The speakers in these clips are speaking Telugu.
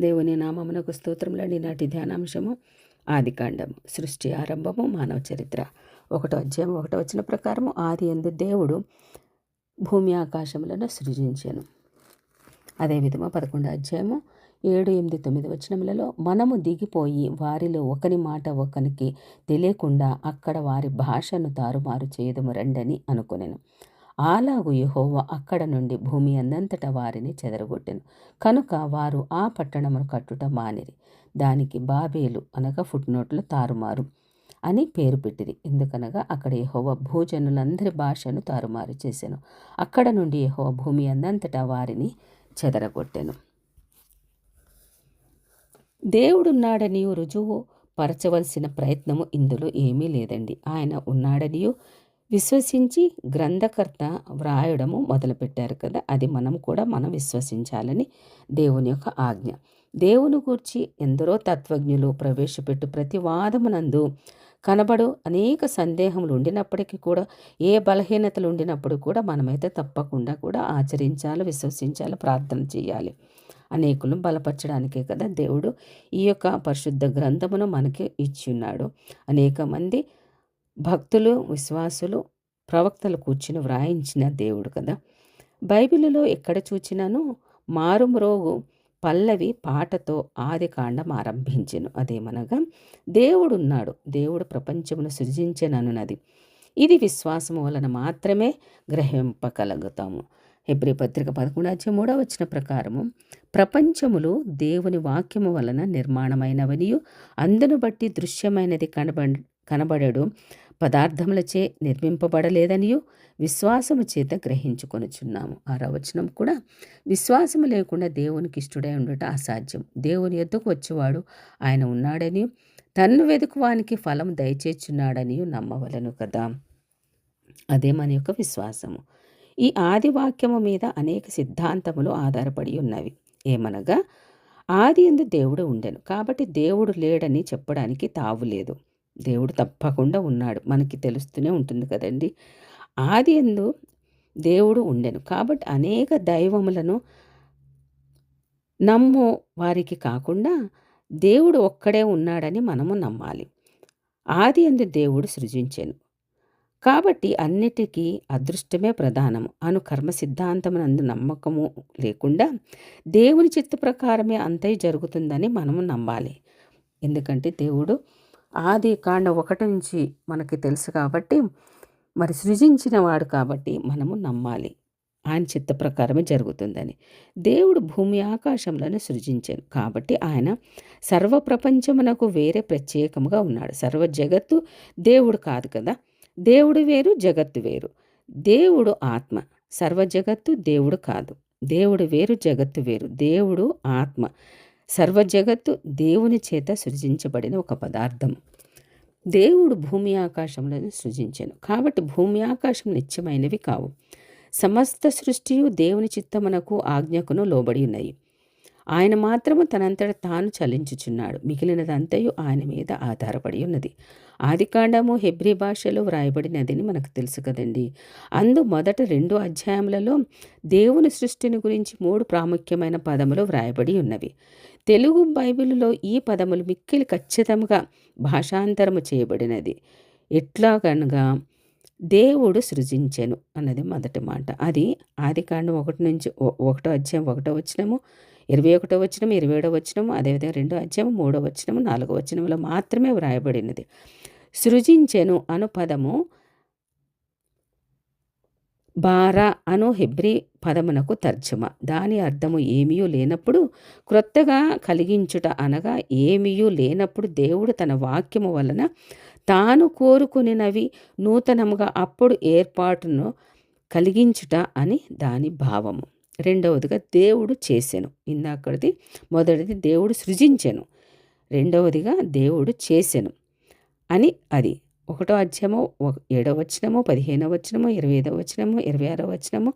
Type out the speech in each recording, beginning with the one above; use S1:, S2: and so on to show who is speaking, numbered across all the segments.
S1: దేవుని నామమునకు స్తోత్రములండి. నాటి ధ్యానాంశము ఆదికాండము సృష్టి ఆరంభము మానవ చరిత్ర. ఒకటో అధ్యాయం ఒకటో వచ్చిన ప్రకారము ఆది ఎందు దేవుడు భూమి ఆకాశములను సృజించాను. అదేవిధంగా పదకొండో అధ్యాయము ఏడు ఎనిమిది తొమ్మిది వచనములలో మనము దిగిపోయి వారిలో ఒకని మాట ఒకనికి తెలియకుండా అక్కడ వారి భాషను తారుమారు చేయదము రండని అనుకునేను. అలాగు యహోవ అక్కడ నుండి భూమి అందంతట వారిని చెదరగొట్టెను. కనుక వారు ఆ పట్టణమును కట్టుట మానిరి. దానికి బాబేలు అనగా ఫుట్నోట్లు తారుమారు అని పేరు పెట్టిరి. ఎందుకనగా అక్కడ యహోవ భూజనులందరి భాషను తారుమారు చేశాను అక్కడ నుండి యహోవ భూమి అందంతటా వారిని చెదరగొట్టెను. దేవుడున్నాడని రుజువు పరచవలసిన ప్రయత్నము ఇందులో ఏమీ లేదండి. ఆయన ఉన్నాడనియు విశ్వసించి గ్రంథకర్త వ్రాయడము మొదలుపెట్టారు కదా అది మనం కూడా మనం విశ్వసించాలని దేవుని యొక్క ఆజ్ఞ. దేవుని గూర్చి ఎందరో తత్వజ్ఞులు ప్రవేశపెట్టు ప్రతి వాదమునందు కనబడు అనేక సందేహములు ఉండినప్పటికీ కూడా ఏ బలహీనతలు ఉండినప్పుడు కూడా మనమైతే తప్పకుండా కూడా ఆచరించాలి విశ్వసించాలి ప్రార్థన చేయాలి. అనేకులను బలపరచడానికే కదా దేవుడు ఈ యొక్క పరిశుద్ధ గ్రంథమును మనకి ఇచ్చి ఉన్నాడు. అనేక మంది భక్తులు విశ్వాసులు ప్రవక్తలు కూర్చుని వ్రాయించిన దేవుడు కదా. బైబిల్లో ఎక్కడ చూచినాను? మారుమ్రోగు పల్లవి పాటతో ఆది కాండం ఆరంభించెను. అదేమనగా దేవుడున్నాడు. దేవుడు ప్రపంచమును సృజించననున్నది ఇది విశ్వాసము వలన మాత్రమే గ్రహింపగలుగుతాము. హెబ్రి పత్రిక పదకొండు మూడవ వచ్చిన ప్రకారము ప్రపంచములు దేవుని వాక్యము వలన నిర్మాణమైనవనియు అందును బట్టి దృశ్యమైనది కనబ కనబడడు. పదార్థములచే నిర్మింపబడలేదనియు విశ్వాసము చేత గ్రహించుకొనుచున్నాము. ఆ రవచనం కూడా విశ్వాసము లేకుండా దేవునికి ఇష్టడై ఉండటం అసాధ్యం. దేవుని ఎద్దుకు వచ్చేవాడు ఆయన ఉన్నాడని తన్ను వెతుకువానికి ఫలం దయచేచున్నాడని నమ్మవలను కదా. అదే మన యొక్క విశ్వాసము. ఈ ఆది వాక్యము మీద అనేక సిద్ధాంతములు ఆధారపడి ఉన్నవి. ఏమనగా ఆది ఎందు దేవుడు ఉండెను. కాబట్టి దేవుడు లేడని చెప్పడానికి తావులేదు దేవుడు తప్పకుండా ఉన్నాడు. మనకి తెలుస్తూనే ఉంటుంది కదండి. ఆది ఎందు దేవుడు ఉండెను. కాబట్టి అనేక దైవములను నమ్ము వారికి కాకుండా దేవుడు ఒక్కడే ఉన్నాడని మనము నమ్మాలి. ఆది ఎందు దేవుడు సృజించాను. కాబట్టి అన్నిటికీ అదృష్టమే ప్రధానము. అను కర్మ సిద్ధాంతమునందు నమ్మకము లేకుండా దేవుని చిత్త ప్రకారమే అంతై జరుగుతుందని మనము నమ్మాలి. ఎందుకంటే దేవుడు ఆది కాండ ఒకటి నుంచి మనకి తెలుసు కాబట్టి మరి సృజించిన వాడు కాబట్టి మనము నమ్మాలి. ఆయన చిత్త ప్రకారమే జరుగుతుందని. దేవుడు భూమి ఆకాశంలను సృజించాను కాబట్టి ఆయన సర్వ ప్రపంచమునకు వేరే ప్రత్యేకముగా ఉన్నాడు. సర్వ జగత్తు దేవుడు కాదు కదా? దేవుడు వేరు జగత్తు వేరు. దేవుడు ఆత్మ సర్వ జగత్తు దేవుడు కాదు. దేవుడు వేరు జగత్తు వేరు. దేవుడు ఆత్మ సర్వజగత్తు దేవుని చేత సృజించబడిన ఒక పదార్థం. దేవుడు భూమి ఆకాశములను సృజించాను. కాబట్టి భూమి ఆకాశం నిత్యమైనవి కావు. సమస్త సృష్టియు దేవుని చిత్తమునకు ఆజ్ఞకును లోబడి ఉన్నాయి. ఆయన మాత్రము తనంతట తాను చలించుచున్నాడు. మిగిలినదంతయు ఆయన మీద ఆధారపడి ఉన్నది. ఆదికాండము హెబ్రి భాషలో వ్రాయబడినదని మనకు తెలుసు కదండి. అందు మొదట రెండు అధ్యాయములలో దేవుని సృష్టిని గురించి మూడు ప్రాముఖ్యమైన పదములు వ్రాయబడి ఉన్నవి. తెలుగు బైబిల్లో ఈ పదములు మిక్కిలి ఖచ్చితంగా భాషాంతరము చేయబడినది. ఎట్లాగనగా దేవుడు సృజించెను అన్నది మొదటి మాట. అది ఆదికాండం ఒకటి నుంచి ఒకటో అధ్యాయం ఒకటో వచ్చినము ఇరవై ఒకటో వచనం ఇరవై ఏడో వచ్చినము అదేవిధంగా రెండో అధ్యాయం మూడో వచ్చినము నాలుగో వచ్చినములో మాత్రమే వ్రాయబడినది. సృజించెను అను పదము బారా అను హెబ్రి పదమునకు తర్జమ. దాని అర్థము ఏమీయూ లేనప్పుడు క్రొత్తగా కలిగించుట అనగా ఏమీయూ లేనప్పుడు దేవుడు తన వాక్యము వలన తాను కోరుకునినవి నూతనముగా అప్పుడు ఏర్పాటును కలిగించుట అని దాని భావము. రెండవదిగా దేవుడు చేశాను ఇందాకడిది మొదటిది దేవుడు సృజించాను. రెండవదిగా దేవుడు చేశాను అని అది. ఒకటో అధ్యాయము ఏడవ వచనము పదిహేనవ వచనము ఇరవై ఐదవ వచనము ఇరవై ఆరో వచనము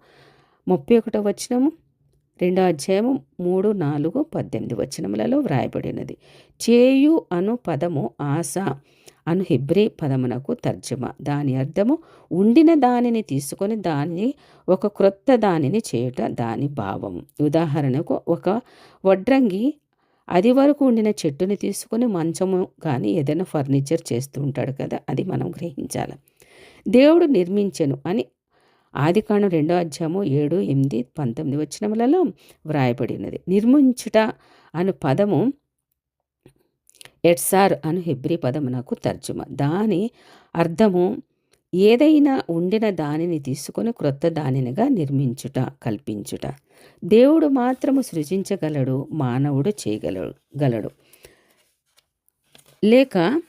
S1: ముప్పై ఒకటో వచనము రెండో అధ్యాయము మూడు నాలుగు పద్దెనిమిది వచనములలో వ్రాయబడినది. చేయు అను పదము ఆశ. అను హిబ్రే పదమునకు తర్జమ. దాని అర్థము ఉండిన దానిని తీసుకొని దాన్ని ఒక క్రొత్త దానిని చేయుట దాని భావం. ఉదాహరణకు ఒక వడ్రంగి అది వరకు ఉండిన చెట్టుని తీసుకొని మంచము కానీ ఏదైనా ఫర్నిచర్ చేస్తూ ఉంటాడు కదా అది మనం గ్రహించాలి. దేవుడు నిర్మించెను అని ఆదికాండం రెండో అధ్యాయము ఏడు ఎనిమిది పంతొమ్మిది వచనములలో వ్రాయబడినది. నిర్మించుట అను పదము ఎట్సార్ అను హెబ్రి పదము నాకు తర్జుమ. దాని అర్థము ఏదైనా ఉండిన దానిని తీసుకొని క్రొత్త దానినిగా నిర్మించుట కల్పించుట. దేవుడు మాత్రము సృజించగలడు మానవుడు చేయగలడు గలడు. లేక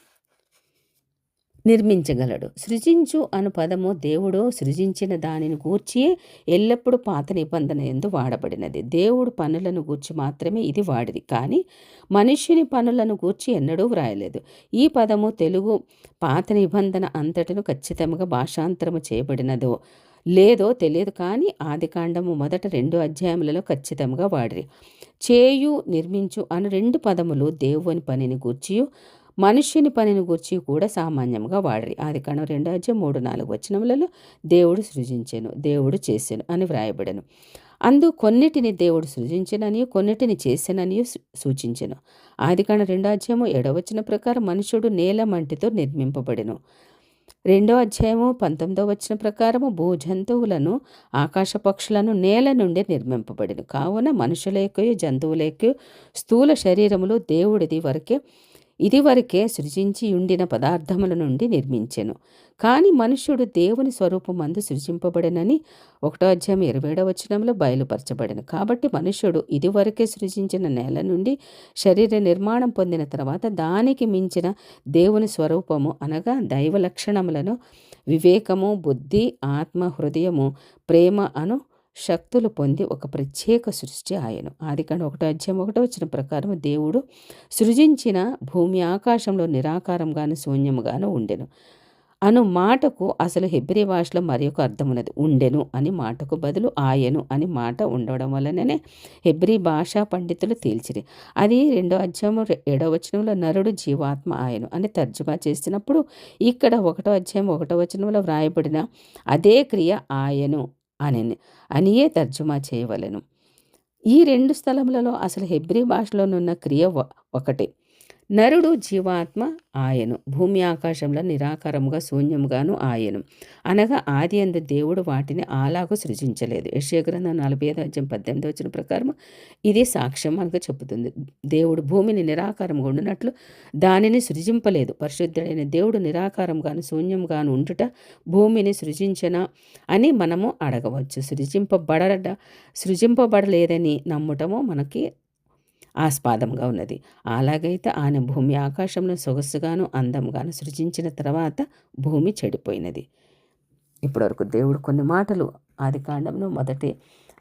S1: నిర్మించగలడు. సృజించు అను పదము దేవుడు సృజించిన దానిని గూర్చి ఎల్లప్పుడూ పాత నిబంధన ఎందు వాడబడినది. దేవుడు పనులను గూర్చి మాత్రమే ఇది వాడిది. కానీ మనుష్యుని పనులను గూర్చి ఎన్నడూ వ్రాయలేదు. ఈ పదము తెలుగు పాత నిబంధన అంతటను ఖచ్చితంగా భాషాంతరము చేయబడినదో లేదో తెలియదు. కానీ ఆదికాండము మొదట రెండు అధ్యాయములలో ఖచ్చితంగా వాడిరి. చేయు నిర్మించు అను రెండు పదములు దేవుని పనిని గూర్చియు మనుష్యుని పనిని గూర్చి కూడా సామాన్యంగా వాడరి. ఆది కాండం రెండు అధ్యాయం మూడు నాలుగు వచనములలో దేవుడు సృజించెను దేవుడు చేసెను అని వ్రాయబడను. అందు కొన్నిటిని దేవుడు సృజించినని కొన్నిటిని చేసెనని సూచించెను. ఆదికాండ రెండు అధ్యాయము ఎడవచన ప్రకారం మనుషుడు నేల మంటితో నిర్మింపబడెను. రెండో అధ్యాయము పంతొమ్మిదో వచ్చిన ప్రకారము భూ జంతువులను ఆకాశ పక్షులను నేల నుండి నిర్మింపబడిను. కావున మనుషుల యొక్క జంతువుల యొక్క స్థూల శరీరములు దేవుడిది వరకే ఇదివరకే సృజించి ఉండిన పదార్థముల నుండి నిర్మించెను. కానీ మనుష్యుడు దేవుని స్వరూపమందు సృజింపబడినని ఒకటో అధ్యాయం ఇరవై వచనంలో బయలుపరచబడిన. కాబట్టి మనుష్యుడు ఇదివరకే సృజించిన నేల నుండి శరీర నిర్మాణం పొందిన తర్వాత దానికి మించిన దేవుని స్వరూపము అనగా దైవ లక్షణములను వివేకము బుద్ధి ఆత్మ హృదయము ప్రేమ అను శక్తులు పొంది ఒక ప్రత్యేక సృష్టి ఆయను. ఆదికాండ ఒకటో అధ్యాయం ఒకటో వచ్చిన ప్రకారం దేవుడు సృజించిన భూమి ఆకాశంలో నిరాకారంగాను శూన్యముగాను ఉండెను. అను మాటకు అసలు హెబ్రి భాషలో మరి ఒక అర్థం ఉన్నది. ఉండెను అని మాటకు బదులు ఆయను అని మాట ఉండడం వలననే హెబ్రి భాషా పండితులు తేల్చిరి. అది రెండో అధ్యాయం ఏడో వచనంలో నరుడు జీవాత్మ ఆయను అని తర్జుమా చేసినప్పుడు ఇక్కడ ఒకటో అధ్యాయం ఒకటో వచనంలో వ్రాయబడిన అదే క్రియ ఆయను. అని అనియే తర్జుమా చేయవలెను. ఈ రెండు స్థలములలో అసలు హెబ్రి భాషలోనున్న క్రియ ఒకటే. నరుడు జీవాత్మ ఆయను. భూమి ఆకాశంలో నిరాకారముగా శూన్యముగాను ఆయను. అనగా ఆది అందు దేవుడు వాటిని అలాగూ సృజించలేదు. యశ్యగ్రంథం నలభై ఐదు అధ్యయం పద్దెనిమిది వచ్చిన ప్రకారం ఇది సాక్ష్యం మనకు చెబుతుంది. దేవుడు భూమిని నిరాకారంగా ఉండినట్లు దానిని సృజింపలేదు. పరిశుద్ధుడైన దేవుడు నిరాకారంగాను శూన్యంగాను ఉండుట భూమిని సృజించన అని మనము అడగవచ్చు. సృజింపబడ సృజింపబడలేదని నమ్మటము మనకి ఆస్పాదంగా ఉన్నది. అలాగైతే ఆయన భూమి ఆకాశంలో సొగసుగాను అందంగాను సృజించిన తర్వాత భూమి చెడిపోయినది. ఇప్పటివరకు దేవుడు కొన్ని మాటలు ఆది కాండంలో మొదటి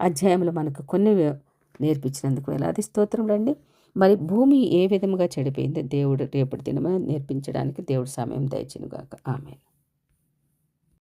S1: అధ్యాయంలో మనకు కొన్ని నేర్పించినందుకు వేలాది స్తోత్రం రండి మరి భూమి ఏ విధముగా చెడిపోయిందో దేవుడు రేపటి దినమే నేర్పించడానికి దేవుడు సమయం దయచినుగాక ఆమె